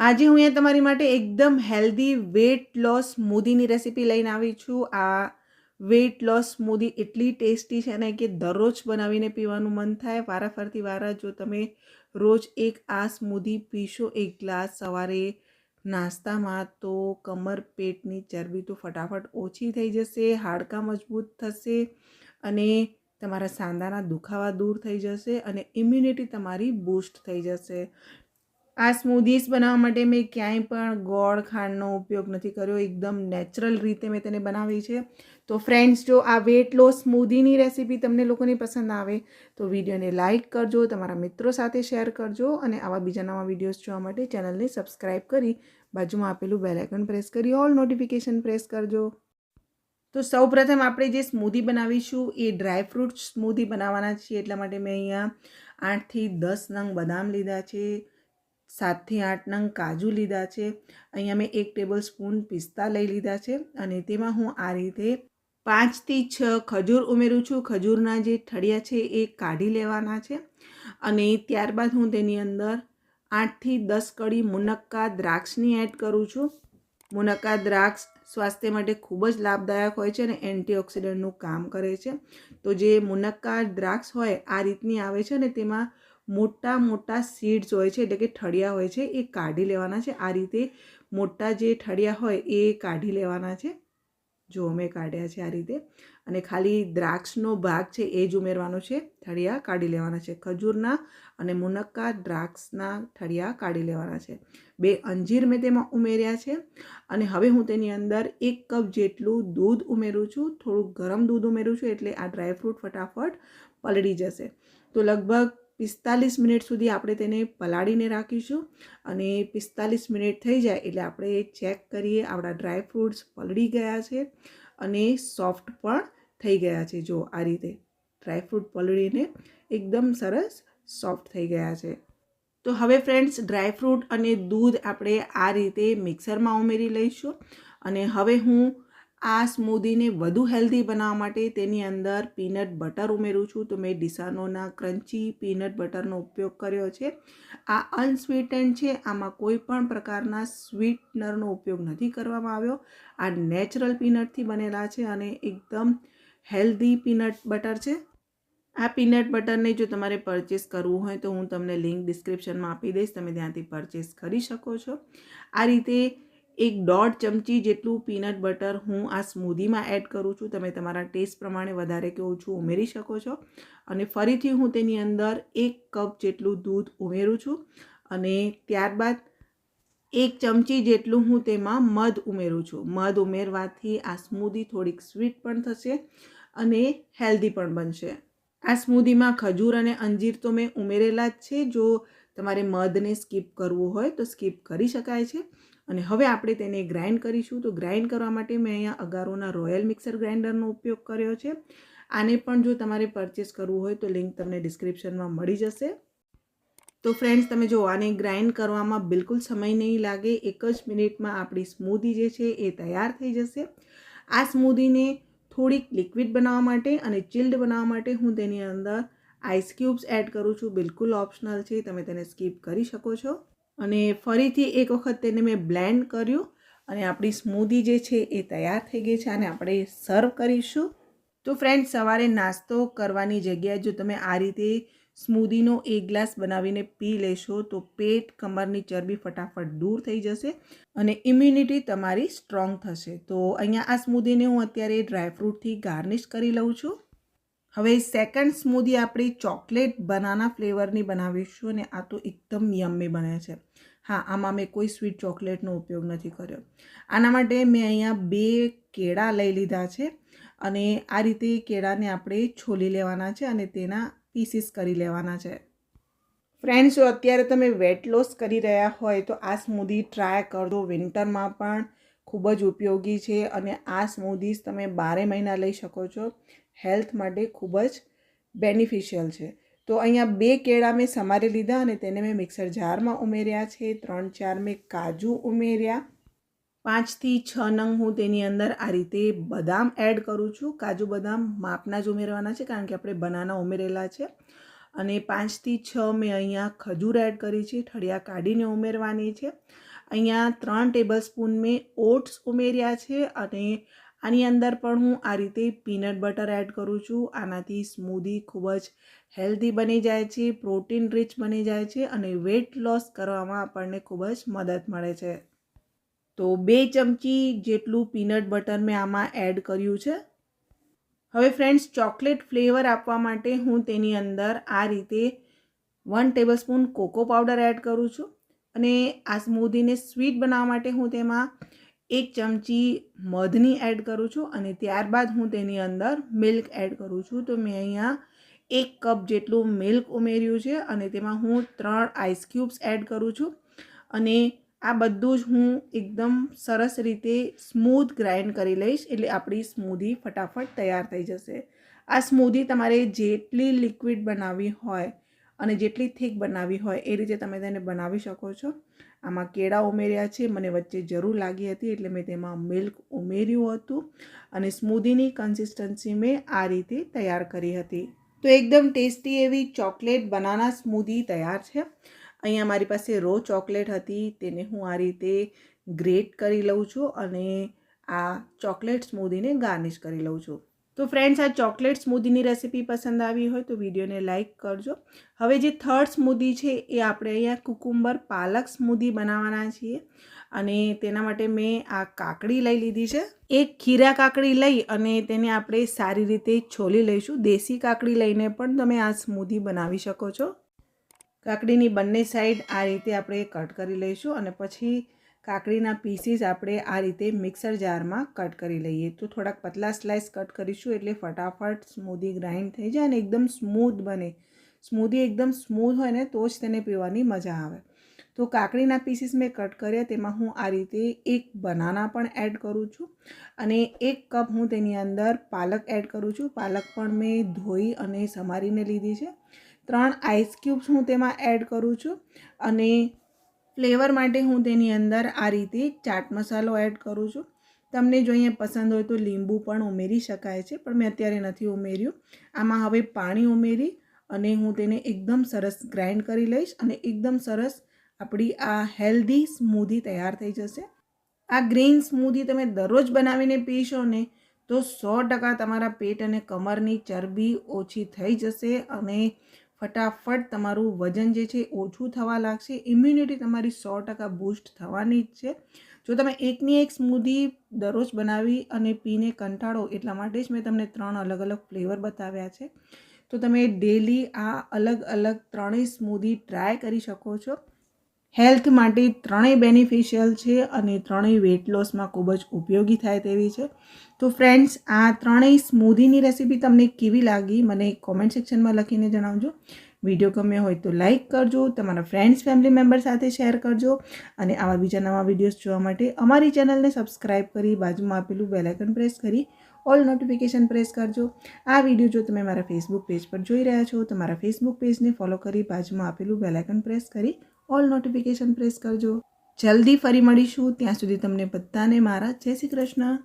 આજે હું અહીંયા તમારી માટે એકદમ હેલ્ધી વેટ લોસ સ્મૂધીની રેસીપી લઈને આવી છું. આ વેટ લોસ સ્મૂધી એટલી ટેસ્ટી છે ને કે દરરોજ બનાવીને પીવાનું મન થાય. વારાફરતી વારા જો તમે રોજ એક આ સ્મૂધી પીશો એક ગ્લાસ સવારે નાસ્તામાં તો કમર પેટની ચરબી તો ફટાફટ ઓછી થઈ જશે, હાડકાં મજબૂત થશે અને તમારા સાંધાના દુખાવા દૂર થઈ જશે અને ઇમ્યુનિટી તમારી બૂસ્ટ થઈ જશે. આ સ્મૂધીસ બનાવવા માટે મેં ક્યાંય પણ ગોળ ખાંડનો ઉપયોગ નથી કર્યો. એકદમ નેચરલ રીતે મેં તેને બનાવી છે. તો ફ્રેન્ડ્સ જો આ વેટ લોસ સ્મૂધીની રેસીપી તમને લોકોને પસંદ આવે, તો વિડીયોને લાઇક કરજો, તમારા મિત્રો સાથે શેર કરજો અને આવા બીજા નવા વિડીયોઝ જોવા માટે ચેનલને સબસ્ક્રાઈબ કરી બાજુમાં આપેલું બેલાઇકન પ્રેસ કરી ઓલ નોટિફિકેશન પ્રેસ કરજો. તો સૌપ્રથમ આપણે જે સ્મૂધી બનાવીશું, એ ડ્રાયફ્રૂટ સ્મૂધી બનાવવાના છીએ. એટલા માટે મેં અહીંયા આઠથી દસ નંગ બદામ લીધા છે. સાતથી આઠ નંગ કાજુ લીધા છે. અહીંયા મેં એક ટેબલ સ્પૂન પિસ્તા લઈ લીધા છે અને તેમાં હું આ રીતે પાંચથી છ ખજૂર ઉમેરું છું. ખજૂરના જે ઠળિયા છે એ કાઢી લેવાના છે અને ત્યારબાદ હું તેની અંદર આઠથી દસ કડી મુનક્કા દ્રાક્ષની એડ કરું છું. મુનક્કા દ્રાક્ષ સ્વાસ્થ્ય માટે ખૂબ જ લાભદાયક હોય છે અને એન્ટીઓક્સિડન્ટનું કામ કરે છે. તો જે મુનક્કા દ્રાક્ષ હોય આ રીતની આવે છે અને તેમાં મોટા મોટા સીડ્સ હોય છે, એટલે કે ઠળિયા હોય છે, એ કાઢી લેવાના છે. આ રીતે મોટા જે ઠળિયા હોય, એ કાઢી લેવાના છે. જો મેં કાઢ્યા છે આ રીતે. અને ખાલી દ્રાક્ષનો ભાગ છે, એ જ ઉમેરવાનો છે. ઠળિયા કાઢી લેવાના છે. ખજૂરના અને મુનક્કા દ્રાક્ષના ઠળિયા કાઢી લેવાના છે. બે અંજીર મેં તેમાં ઉમેર્યા છે. અને હવે હું તેની અંદર એક કપ જેટલું દૂધ ઉમેરું છું. થોડું ગરમ દૂધ ઉમેરું છું, એટલે આ ડ્રાયફ્રૂટ ફટાફટ પલળી જશે. તો લગભગ પિસ્તાલીસ મિનિટ સુધી આપણે તેને પલાળીને રાખીશું અને પિસ્તાલીસ મિનિટ થઈ જાય એટલે આપણે ચેક કરીએ આપણા ડ્રાય ફ્રૂટ્સ પલળી ગયા છે અને સોફ્ટ પણ થઈ ગયા છે. જો આ રીતે ડ્રાય ફ્રૂટ પલળીને એકદમ સરસ સોફ્ટ થઈ ગયા છે. તો હવે ફ્રેન્ડ્સ, ડ્રાય ફ્રૂટ અને દૂધ આપણે આ રીતે મિક્સરમાં ઉમેરી લઈશું અને હવે હું આ સ્મૂધીને વધુ હેલ્ધી બનાવવા માટે તેની અંદર પીનટ બટર ઉમેરું છું. તો મેં ડિસાનોના ક્રન્ચી પીનટ બટરનો ઉપયોગ કર્યો છે. આ અનસ્વીટેન્ડ છે. આમાં કોઈ પણ પ્રકારના સ્વીટનરનો ઉપયોગ નથી કરવામાં આવ્યો. આ નેચરલ પીનટથી બનેલા છે અને એકદમ હેલ્ધી પીનટ બટર છે. આ પીનટ બટરને જો તમારે પરચેસ કરવું હોય તો હું તમને લિંક ડિસ્ક્રિપ્શનમાં આપી દઈશ. તમે ત્યાંથી પરચેસ કરી શકો છો. આ રીતે એક દોઢ ચમચી જેટલું પીનટ બટર હું આ સ્મૂધીમાં એડ કરું છું. તમે તમારા ટેસ્ટ પ્રમાણે વધારે કે ઓછું ઉમેરી શકો છો. અને ફરીથી હું તેની અંદર એક કપ જેટલું દૂધ ઉમેરું છું. અને ત્યારબાદ એક ચમચી જેટલું હું તેમાં મધ ઉમેરું છું. મધ ઉમેરવાથી આ સ્મૂધી થોડીક સ્વીટ પણ થશે અને હેલ્ધી પણ બનશે. આ સ્મૂધીમાં ખજૂર અને અંજીર તો મેં ઉમેરેલા જ છે. જો તમારે મધને સ્કીપ કરવું હોય તો સ્કીપ કરી શકાય છે. અને હવે આપણે તેને ગ્રાઇન્ડ કરીશું. તો ગ્રાઇન્ડ કરવા માટે મેં અહીંયા અગારોના રોયલ મિક્સર ગ્રાઇન્ડરનો ઉપયોગ કર્યો છે. આને પણ જો તમારે પરચેસ કરવું હોય તો લિંક તમને ડિસ્ક્રિપ્શનમાં મળી જશે. તો ફ્રેન્ડ્સ, તમે જો આને ગ્રાઇન્ડ કરવામાં બિલકુલ સમય નહીં લાગે, એક જ મિનિટમાં આપણી સ્મૂધી જે છે એ તૈયાર થઈ જશે. આ સ્મૂધીને થોડીક લિક્વિડ બનાવવા માટે અને ચિલ્ડ બનાવવા માટે હું તેની અંદર આઈસ ક્યુબ્સ એડ કરું છું, બિલકુલ ઓપ્શનલ છે, તમે તેને સ્કીપ કરી શકો છો. અને ફરીથી એક વખત તેને મેં બ્લેન્ડ કર્યું અને આપણી સ્મૂધી જે છે એ તૈયાર થઈ ગઈ છે અને આપણે સર્વ કરીશું. તો ફ્રેન્ડ સવારે નાસ્તો કરવાની જગ્યાએ જો તમે આ રીતે સ્મૂધીનો એક ગ્લાસ બનાવીને પી લેશો, તો પેટ કમરની ચરબી ફટાફટ દૂર થઈ જશે અને ઇમ્યુનિટી તમારી સ્ટ્રોંગ થશે. તો અહીંયા આ સ્મૂધીને હું અત્યારે ડ્રાયફ્રૂટથી ગાર્નિશ કરી લઉં છું. હવે સેકન્ડ સ્મૂધી આપણી ચોકલેટ બનાના ફ્લેવરની બનાવીશું અને આ તો એકદમ યમ્મી બને છે. હા, આમાં મેં કોઈ સ્વીટ ચોકલેટનો ઉપયોગ નથી કર્યો. આના માટે મેં અહીંયા બે કેળા લઈ લીધા છે અને આ રીતે કેળાને આપણે છોલી લેવાના છે અને તેના પીસીસ કરી લેવાના છે. ફ્રેન્ડ્સ જો અત્યારે તમે વેટ લોસ કરી રહ્યા હોય તો આ સ્મૂધી ટ્રાય કરજો. વિન્ટરમાં પણ ખૂબ જ ઉપયોગી છે અને આ સ્મૂધીઝ તમે બારે મહિના લઈ શકો છો. હેલ્થ માટે ખૂબ જ બેનિફિશિયલ છે. તો અહીંયા બે કેળા મેં સમારી લીધા અને તેને મેં મિક્સર જારમાં ઉમેર્યા છે. ત્રણ, ચાર મેં કાજુ ઉમેર્યા. પાંચથી છ નંગ હું તેની અંદર આ રીતે બદામ એડ કરું છું. કાજુ બદામ માપના જ ઉમેરવાના છે કારણ કે આપણે બનાના ઉમેરેલા છે. અને પાંચથી છ મેં અહીંયા ખજૂર એડ કરી છે. ઠળિયા કાઢીને ઉમેરવાની છે. અહીંયા ત્રણ ટેબલ સ્પૂન મેં ઓટ્સ ઉમેર્યા છે અને આની અંદર પણ હું આ રીતે પીનટ બટર એડ કરું છું. આનાથી સ્મૂધી ખૂબ જ હેલ્ધી બની જાય છે પ્રોટીન રિચ બની જાય છે અને વેટ લોસ કરવામાં આપણને ખૂબ જ મદદ મળે છે. તો બે ચમચી જેટલું પીનટ બટર મેં આમાં એડ કર્યું છે. હવે ફ્રેન્ડ્સ ચોકલેટ ફ્લેવર આપવા માટે હું તેની અંદર આ રીતે one tablespoon cocoa powder add કરું છું. અને આ સ્મૂધીને સ્વીટ બનાવવા માટે હું તેમાં એક ચમચી મધની એડ કરું છું અને ત્યારબાદ હું તેની અંદર મિલ્ક એડ કરું છું. તો મેં અહીંયા એક કપ જેટલું મિલ્ક ઉમેર્યું છે અને તેમાં હું ત્રણ આઈસ ક્યુબ્સ એડ કરું છું. અને આ બધું જ હું એકદમ સરસ રીતે સ્મૂથ ગ્રાઇન્ડ કરી લઈશ એટલે આપણી સ્મૂધી ફટાફટ તૈયાર થઈ જશે. આ સ્મૂધી તમારે જેટલી લિક્વિડ બનાવવી હોય અને જેટલી થીક બનાવવી હોય એ રીતે તમે તેને બનાવી શકો છો. આમાં કેળા ઉમેર્યા છે, મને વચ્ચે જરૂર લાગી હતી એટલે મેં તેમાં મિલ્ક ઉમેર્યું હતું અને સ્મૂધીની કન્સિસ્ટન્સી મેં આ રીતે તૈયાર કરી હતી. તો એકદમ ટેસ્ટી એવી ચોકલેટ બનાના સ્મૂધી તૈયાર છે. અહીંયા મારી પાસે રો ચોકલેટ હતી, તેને હું આ રીતે ગ્રેટ કરી લઉં છું અને આ ચોકલેટ સ્મૂધીને ગાર્નિશ કરી લઉં છું. તો ફ્રેન્ડ્સ આ ચોકલેટ સ્મૂધીની રેસીપી પસંદ આવી હોય તો વિડીયોને લાઇક કરજો. હવે જે થર્ડ સ્મૂધી છે એ આપણે અહીંયા કુકુંબર પાલક સ્મૂધી બનાવવાના છીએ અને તેના માટે મેં આ કાકડી લઈ લીધી છે. એક ખીરા કાકડી લઈ અને તેને આપણે સારી રીતે છોલી લઈશું. દેશી કાકડી લઈને પણ તમે આ સ્મૂધી બનાવી શકો છો. કાકડીની બંને સાઈડ આ રીતે આપણે કટ કરી લઈશું અને પછી કાકડીના પીસીસ આપણે આ રીતે મિક્સર જારમાં કટ કરી લઈએ. તો થોડાક પતલા સ્લાઇસ કટ કરીશું એટલે ફટાફટ સ્મૂધી ગ્રાઇન્ડ થઈ જાય અને એકદમ સ્મૂથ બને. સ્મૂધી એકદમ સ્મૂથ હોય ને તો જ તેને પીવાની મજા આવે. તો કાકડીના પીસીસ મેં કટ કર્યા, તેમાં હું આ રીતે એક બનાના પણ એડ કરું છું અને એક કપ હું તેની અંદર પાલક એડ કરું છું. પાલક પણ મેં ધોઈ અને સમારીને લીધી છે. ત્રણ આઈસ ક્યુબ્સ હું તેમાં એડ કરું છું અને ફ્લેવર માટે હું તેની અંદર આ રીતે ચાટ મસાલો એડ કરું છું. તમને જો અહીંયા પસંદ હોય તો લીંબુ પણ ઉમેરી શકાય છે, પણ મેં અત્યારે નથી ઉમેર્યું. આમાં હવે પાણી ઉમેરી અને હું તેને એકદમ સરસ ગ્રાઇન્ડ કરી લઈશ અને એકદમ સરસ આપણી આ હેલ્ધી સ્મૂધી તૈયાર થઈ જશે. આ ગ્રીન સ્મૂધી તમે દરરોજ બનાવીને પીશો ને તો સો ટકા તમારા પેટ અને કમરની ચરબી ઓછી થઈ જશે અને ફટાફટ તમારું વજન જે છે ઓછું થવા લાગશે. ઇમ્યુનિટી તમારી સો ટકા બૂસ્ટ થવાની જ છે. જો તમે એકની એક સ્મૂધી દરરોજ બનાવી અને પીને કંટાળો એટલા માટે જ મેં તમને ત્રણ અલગ અલગ ફ્લેવર બતાવ્યા છે. તો તમે ડેલી આ અલગ અલગ ત્રણેય સ્મૂધી ટ્રાય કરી શકો છો. હેલ્થ માટે ત્રણેય બેનિફિશિયલ છે અને ત્રણેય વેટ લોસમાં ખૂબ જ ઉપયોગી થાય તેવી છે. તો ફ્રેન્ડ્સ આ ત્રણેય સ્મૂધીની રેસીપી તમને કેવી લાગી મને કોમેન્ટ સેક્શનમાં લખીને જણાવજો. વીડિયો ગમ્યો હોય તો લાઇક કરજો, તમારા ફ્રેન્ડ્સ ફેમિલી મેમ્બર સાથે શેર કરજો અને આવા બીજા નવા વિડીયોઝ જોવા માટે અમારી ચેનલને સબસ્ક્રાઈબ કરી બાજુમાં આપેલું બેલાઇકન પ્રેસ કરી ઓલ નોટિફિકેશન પ્રેસ કરજો. આ વીડિયો જો તમે મારા ફેસબુક પેજ પર જોઈ રહ્યા છો તો મારા ફેસબુક પેજને ફોલો કરી બાજુમાં આપેલું બેલાઇકન પ્રેસ કરી ઓલ નોટિફિકેશન પ્રેસ કરજો. જલ્દી ફરી મળીશું. ત્યાં સુધી તમને બધાને મારા જય શ્રી કૃષ્ણ.